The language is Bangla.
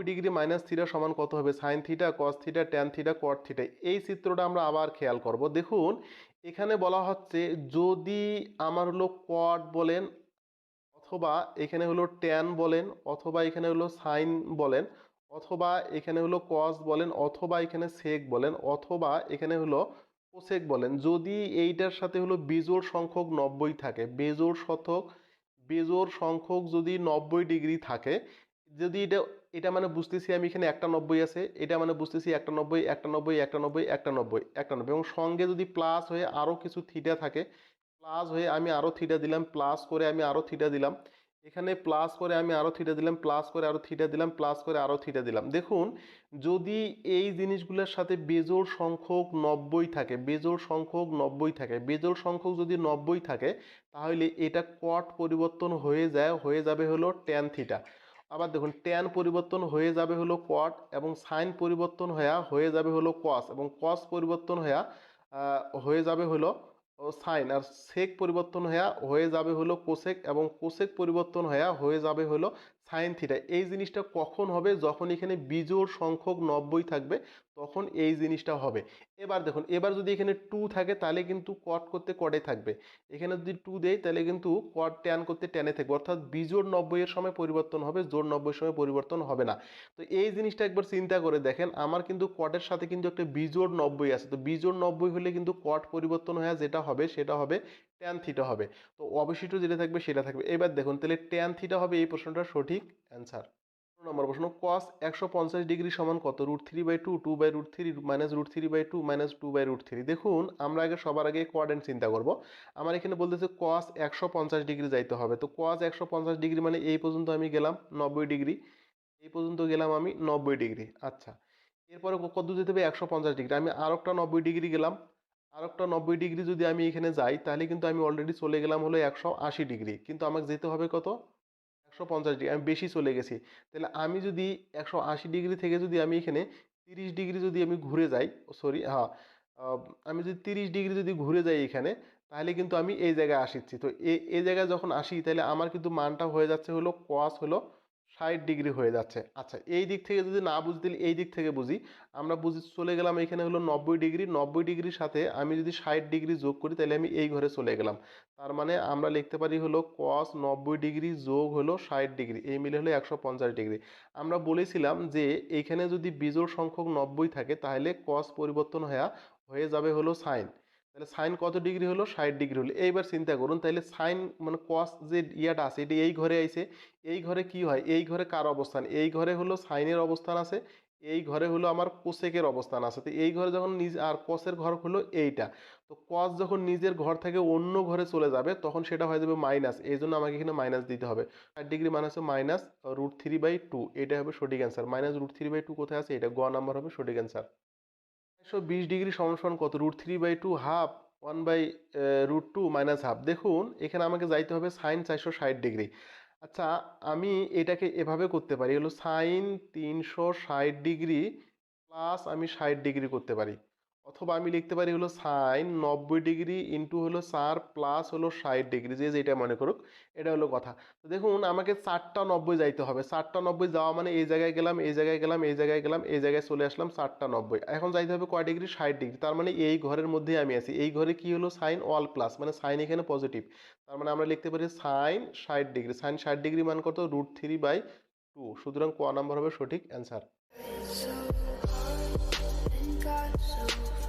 নব্বই ডিগ্রি মাইনাস থিটা সমান কত হবে? Sine theta, cos theta, tan theta, cot theta, এই চিত্রটা আমরা আবার খেয়াল করব। দেখুন, এখানে বলা হচ্ছে যদি আমার হলো কট বলেন অথবা এখানে হলো ট্যান বলেন অথবা এখানে হলো সাইন বলেন অথবা এখানে হলো কস বলেন অথবা এখানে সেক বলেন অথবা এখানে হলো কোসেক বলেন, যদি এইটার সাথে হলো বেজোড় সংখ্যক নব্বই থাকে, বেজোড় শতক, বেজোড় সংখ্যক যদি নব্বই ডিগ্রি থাকে যদি এটা এটা মানে বুঝতেছি আমি এখানে একটা নব্বই আছে, এটা মানে বুঝতেছি একটা নব্বই একটা নব্বই একটা নব্বই একটা নব্বই একটা নব্বই। এবং সঙ্গে যদি প্লাস হয়ে আরও কিছু থিটা থাকে প্লাস হয়ে আমি আরও থিটা দিলাম প্লাস করে আমি আরও থিটা দিলাম, এখানে প্লাস করে আমি আরও থিটা দিলাম প্লাস করে আরও থিটা দিলাম প্লাস করে আরও থিটা দিলাম। দেখুন, যদি এই জিনিসগুলোর সাথে বেজোড় সংখ্যক নব্বই থাকে বেজোর সংখ্যক নব্বই থাকে বেজোর সংখ্যক যদি নব্বই থাকে, তাহলে এটা কট পরিবর্তন হয়ে যায়, হয়ে যাবে হলো ট্যান থিটা আবার দেখুন ট্যান পরিবর্তন হয়ে যাবে হলো কট এবং সাইন পরিবর্তন হয়ে হয়ে যাবে হলো কস এবং কস পরিবর্তন হয়ে হয়ে যাবে হলো সাইন আর সেক পরিবর্তন হয়ে হয়ে যাবে হলো কোসেক এবং কোসেক পরিবর্তন হয়ে হয়ে যাবে হলো সাইন থিটা এই জিনিসটা কখন হবে? যখন এখানে বিজোড় সংখ্যক নব্বই থাকবে, তখন এই জিনিসটা হবে। এবার দেখুন, এবার যদি এখানে টু থাকে, তাহলে কিন্তু কট করতে কটে থাকবে। এখানে যদি টু দেয় তাহলে কিন্তু কট ট্যান করতে ট্যানে থাকবে। অর্থাৎ বিজোড় নব্বইয়ের সময় পরিবর্তন হবে, জোড় নব্বইয়ের সময় পরিবর্তন হবে না। তো এই জিনিসটা একবার চিন্তা করে দেখেন, আমার কিন্তু কটের সাথে কিন্তু একটা বিজোড় নব্বই আছে। তো বিজোড় নব্বই হলে কিন্তু কট পরিবর্তন হয়ে যেটা হবে, সেটা হবে ট্যান থিটা হবে। তো অবশিষ্ট যেটা থাকবে সেটা থাকবে। এবার দেখুন, তাহলে ট্যান থিটা হবে এই প্রশ্নটার সঠিক অ্যান্সার নম্বর প্রশ্ন কস একশো পঞ্চাশ ডিগ্রি সমান কত? Root three by two two by root three minus root three by two minus two by root three দেখুন, আমরা আগে সবার আগে কোয়াড্রেন্ট চিন্তা করব। আমার এখানে বলতেছে কস একশো পঞ্চাশ ডিগ্রি যাইতে হবে। তো কস একশো পঞ্চাশ ডিগ্রি মানে এই পর্যন্ত আমি গেলাম নব্বই ডিগ্রি। এই পর্যন্ত গেলাম আমি নব্বই ডিগ্রি। আচ্ছা এরপরে কত যেতে হবে? একশো পঞ্চাশ ডিগ্রি। আমি আর একটা নব্বই ডিগ্রি গেলাম। আর একটা নব্বই ডিগ্রি যদি আমি এখানে যাই, তাহলে কিন্তু আমি অলরেডি চলে গেলাম হলো একশো আশি ডিগ্রি। কিন্তু আমাকে যেতে হবে কত? একশো পঞ্চাশ ডিগ্রি। আমি বেশি চলে গেছি। তাহলে আমি যদি একশো আশি ডিগ্রি থেকে যদি আমি এখানে তিরিশ ডিগ্রি যদি আমি ঘুরে যাই সরি হ্যাঁ আমি যদি তিরিশ ডিগ্রি যদি ঘুরে যাই এখানে, তাহলে কিন্তু আমি এই জায়গায় আসিচ্ছি। তো এই জায়গায় যখন আসি, তাহলে আমার কিন্তু মানটা হয়ে যাচ্ছে হলো কস হলো ষাট ডিগ্রি হয়ে যাচ্ছে। আচ্ছা এই দিক থেকে যদি না বুঝতে এই দিক থেকে বুঝি। আমরা বুঝি চলে গেলাম, এখানে হলো নব্বই ডিগ্রি। নব্বই ডিগ্রির সাথে আমি যদি ষাট ডিগ্রি যোগ করি, তাহলে আমি এই ঘরে চলে গেলাম। তার মানে আমরা লিখতে পারি হলো কস নব্বই ডিগ্রি যোগ হলো ষাট ডিগ্রি। এই মিলে হলো একশো পঞ্চাশ ডিগ্রি। আমরা বলেছিলাম যে এইখানে যদি বিজোড় সংখ্যক নব্বই থাকে, তাহলে কস পরিবর্তন হয়ে হয়ে যাবে হলো সাইন তাহলে সাইন কত ডিগ্রি হলো? ষাট ডিগ্রি হলো। এইবার চিন্তা করুন, তাহলে সাইন মানে কস যে ইয়াটা আছে, এটি এই ঘরে আইছে, এই ঘরে কি হয়? এই ঘরে কার অবস্থান? এই ঘরে হলো সাইনের অবস্থান আছে, এই ঘরে হলো আমার কোসেকের অবস্থান আছে। তো এই ঘরে যখন নিজ, আর কসের ঘর হলো এইটা। তো কস যখন নিজের ঘর থেকে অন্য ঘরে চলে যাবে, তখন সেটা হয়ে যাবে মাইনাস এই জন্য আমাকে এখানে মাইনাস দিতে হবে। ষাট ডিগ্রি মানে হচ্ছে minus root three by two এটা হবে সঠিক answer minus root three by two কোথায় আছে? এটা গ নাম্বার হবে সঠিক অ্যান্সার একশো বিশ ডিগ্রি সমান কত? Root three by two half one by root two minus half দেখুন, এখানে আমাকে যাইতে হবে সাইন চারশো ষাট ডিগ্রি। আচ্ছা আমি এটাকে এভাবে করতে পারি। হলো সাইন তিনশো ষাট ডিগ্রি প্লাস আমি ষাট ডিগ্রি করতে পারি। অথবা আমি লিখতে পারি হলো সাইন নব্বই ডিগ্রি ইন্টু হলো সার প্লাস হলো ষাট ডিগ্রি, যে যেটা মনে করুক, এটা হলো কথা। তো দেখুন, আমাকে চারটা নব্বই যাইতে হবে। চারটা নব্বই যাওয়া মানে এই জায়গায় গেলাম, এই জায়গায় গেলাম, এই জায়গায় গেলাম, এই জায়গায় চলে আসলাম, চারটা নব্বই। এখন যাইতে হবে কয় ডিগ্রি? ষাট ডিগ্রি। তার মানে এই ঘরের মধ্যেই আমি আছি। এই ঘরে কি হলো? সাইন অল প্লাস মানে সাইন এখানে পজিটিভ তার মানে আমরা লিখতে পারি সাইন ষাট ডিগ্রি। সাইন ষাট ডিগ্রি মান কত? রুট থ্রি বাই টু সুতরাং ক নাম্বার হবে সঠিক অ্যান্সার got so